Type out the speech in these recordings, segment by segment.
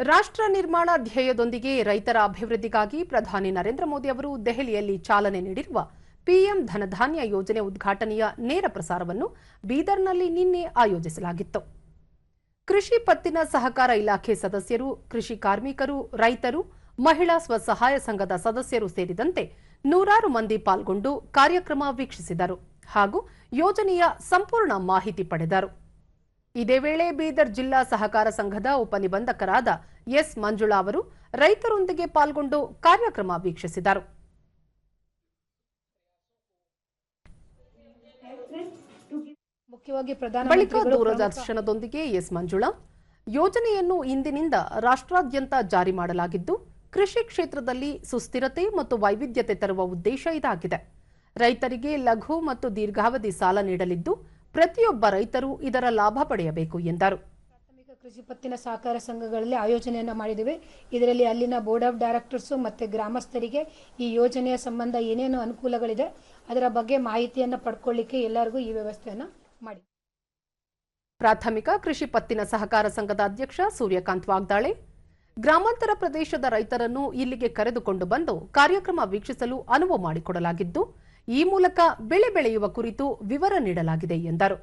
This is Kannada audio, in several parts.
ರಾಷ್ಟ್ರ ನಿರ್ಮಾಣ ಧ್ಯೇಯದೊಂದಿಗೆ ರೈತರ ಅಭಿವೃದ್ಧಿಗಾಗಿ ಪ್ರಧಾನಿ ನರೇಂದ್ರ ಮೋದಿ ಅವರು ದೆಹಲಿಯಲ್ಲಿ ಚಾಲನೆ ನೀಡಿರುವ ಪಿಎಂ ಧನಧಾನ್ಯ ಯೋಜನೆ ಉದ್ಘಾಟನೆಯ ನೇರ ಪ್ರಸಾರವನ್ನು ಬೀದರ್ನಲ್ಲಿ ನಿನ್ನೆ ಆಯೋಜಿಸಲಾಗಿತ್ತು. ಕೃಷಿ ಪತ್ತಿನ ಸಹಕಾರ ಇಲಾಖೆ ಸದಸ್ಯರು, ಕೃಷಿ ಕಾರ್ಮಿಕರು, ರೈತರು, ಮಹಿಳಾ ಸ್ವಸಹಾಯ ಸಂಘದ ಸದಸ್ಯರು ಸೇರಿದಂತೆ ನೂರಾರು ಮಂದಿ ಪಾಲ್ಗೊಂಡು ಕಾರ್ಯಕ್ರಮ ವೀಕ್ಷಿಸಿದರು ಹಾಗೂ ಯೋಜನೆಯ ಸಂಪೂರ್ಣ ಮಾಹಿತಿ ಪಡೆದರು. ಇದೇ ವೇಳೆ ಬೀದರ್ ಜಿಲ್ಲಾ ಸಹಕಾರ ಸಂಘದ ಉಪನಿಬಂಧಕರಾದ ಎಸ್ ಮಂಜುಳಾ ಅವರು ರೈತರೊಂದಿಗೆ ಪಾಲ್ಗೊಂಡು ಕಾರ್ಯಕ್ರಮ ವೀಕ್ಷಿಸಿದರು. ಬಳಿಕ ದೂರದರ್ಶನದೊಂದಿಗೆ ಎಸ್ ಮಂಜುಳಾ ಯೋಜನೆಯನ್ನು ಇಂದಿನಿಂದ ರಾಷ್ಟ್ರಾದ್ಯಂತ ಜಾರಿ ಮಾಡಲಾಗಿದ್ದು ಕೃಷಿ ಕ್ಷೇತ್ರದಲ್ಲಿ ಸುಸ್ಥಿರತೆ ಮತ್ತು ವೈವಿಧ್ಯತೆ ತರುವ ಉದ್ದೇಶ ಇದಾಗಿದೆ. ರೈತರಿಗೆ ಲಘು ಮತ್ತು ದೀರ್ಘಾವಧಿ ಸಾಲ ನೀಡಲಿದ್ದು ಪ್ರತಿಯೊಬ್ಬ ರೈತರು ಇದರ ಲಾಭ ಪಡೆಯಬೇಕು ಎಂದರು. ಪ್ರಾಥಮಿಕ ಕೃಷಿ ಪತ್ತಿನ ಸಹಕಾರ ಸಂಘಗಳಲ್ಲಿ ಆಯೋಜನೆಯನ್ನು ಮಾಡಿದ್ದೇವೆ. ಇದರಲ್ಲಿ ಅಲ್ಲಿನ ಬೋರ್ಡ್ ಆಫ್ ಡೈರೆಕ್ಟರ್ಸ್ ಮತ್ತು ಗ್ರಾಮಸ್ಥರಿಗೆ ಈ ಯೋಜನೆಯ ಸಂಬಂಧ ಏನೇನು ಅನುಕೂಲಗಳಿದೆ ಅದರ ಬಗ್ಗೆ ಮಾಹಿತಿಯನ್ನು ಪಡ್ಕೊಳ್ಳಿಕ್ಕೆ ಎಲ್ಲರಿಗೂ ಈ ವ್ಯವಸ್ಥೆಯನ್ನು ಮಾಡಿ. ಪ್ರಾಥಮಿಕ ಕೃಷಿ ಪತ್ತಿನ ಸಹಕಾರ ಸಂಘದ ಅಧ್ಯಕ್ಷ ಸೂರ್ಯಕಾಂತ್ ವಾಗ್ದಾಳೆ. ಗ್ರಾಮಾಂತರ ಪ್ರದೇಶದ ರೈತರನ್ನು ಇಲ್ಲಿಗೆ ಕರೆದುಕೊಂಡು ಬಂದು ಕಾರ್ಯಕ್ರಮ ವೀಕ್ಷಿಸಲು ಅನುವು ಮಾಡಿಕೊಡಲಾಗಿದ್ದು ಈ ಮೂಲಕ ಬೆಳೆ ಬೆಳೆಯುವ ಕುರಿತು ವಿವರ ನೀಡಲಾಗಿದೆ ಎಂದರು.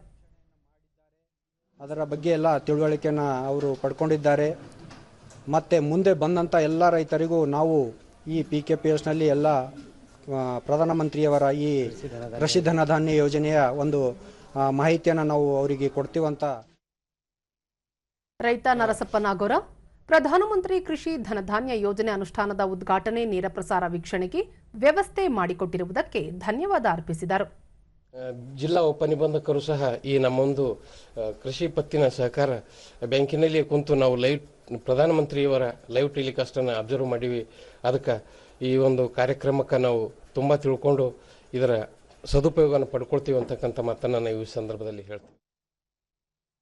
ಅದರ ಬಗ್ಗೆ ಎಲ್ಲ ತಿಳುವಳಿಕೆನ ಅವರು ಪಡ್ಕೊಂಡಿದ್ದಾರೆ. ಮತ್ತು ಮುಂದೆ ಬಂದಂಥ ಎಲ್ಲ ರೈತರಿಗೂ ನಾವು ಈ ಪಿ ಕೆ ಪಿ ಎಸ್ನಲ್ಲಿ ಎಲ್ಲ ಪ್ರಧಾನಮಂತ್ರಿಯವರ ಈ ಕೃಷಿ ಧನಧಾನ್ಯ ಯೋಜನೆಯ ಒಂದು ಮಾಹಿತಿಯನ್ನು ನಾವು ಅವರಿಗೆ ಕೊಡ್ತೀವಂತ. ರೈತ ನರಸಪ್ಪ ನಾಗೋರ ಪ್ರಧಾನಮಂತ್ರಿ ಕೃಷಿ ಧನಧಾನ್ಯ ಯೋಜನೆ ಅನುಷ್ಠಾನದ ಉದ್ಘಾಟನೆ ನೇರ ಪ್ರಸಾರ ವೀಕ್ಷಣೆಗೆ ವ್ಯವಸ್ಥೆ ಮಾಡಿಕೊಟ್ಟಿರುವುದಕ್ಕೆ ಧನ್ಯವಾದ ಅರ್ಪಿಸಿದರು. ಜಿಲ್ಲಾ ಉಪನಿಬಂಧಕರು ಸಹ ಈ ನಮ್ಮೊಂದು ಕೃಷಿ ಪತ್ತಿನ ಸಹಕಾರ ಬ್ಯಾಂಕಿನಲ್ಲಿ ಕುಂತು ನಾವು ಲೈವ್ ಪ್ರಧಾನಮಂತ್ರಿಯವರ ಲೈವ್ ಟೆಲಿಕಾಸ್ಟ್ ಅನ್ನು ಅಬ್ಸರ್ವ್ ಮಾಡಿವಿ. ಅದಕ್ಕೆ ಈ ಒಂದು ಕಾರ್ಯಕ್ರಮಕ್ಕೆ ನಾವು ತುಂಬ ತಿಳ್ಕೊಂಡು ಇದರ ಸದುಪಯೋಗವನ್ನು ಪಡ್ಕೊಳ್ತೀವಿ ಅಂತಕ್ಕಂಥ ಮಾತನ್ನು ನಾವು ಈ ಸಂದರ್ಭದಲ್ಲಿ ಹೇಳ್ತೀವಿ.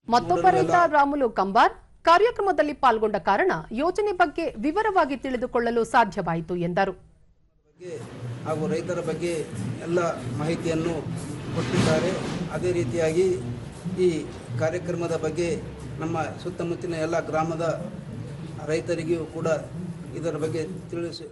ಮತ್ತೊಬ್ಬರಿಂದ ರಾಮುಲು ಕಂಬಾರ್. ಕಾರ್ಯಕ್ರಮದಲ್ಲಿ ಪಾಲ್ಗೊಂಡ ಕಾರಣ ಯೋಜನೆ ಬಗ್ಗೆ ವಿವರವಾಗಿ ತಿಳಿದುಕೊಳ್ಳಲು ಸಾಧ್ಯವಾಯಿತು ಎಂದರು. ಹಾಗೂ ರೈತರ ಬಗ್ಗೆ ಎಲ್ಲ ಮಾಹಿತಿಯನ್ನು ಕೊಟ್ಟಿದ್ದಾರೆ. ಅದೇ ರೀತಿಯಾಗಿ ಈ ಕಾರ್ಯಕ್ರಮದ ಬಗ್ಗೆ ನಮ್ಮ ಸುತ್ತಮುತ್ತಲಿನ ಎಲ್ಲ ಗ್ರಾಮದ ರೈತರಿಗೂ ಕೂಡ ಇದರ ಬಗ್ಗೆ ತಿಳಿಸಿ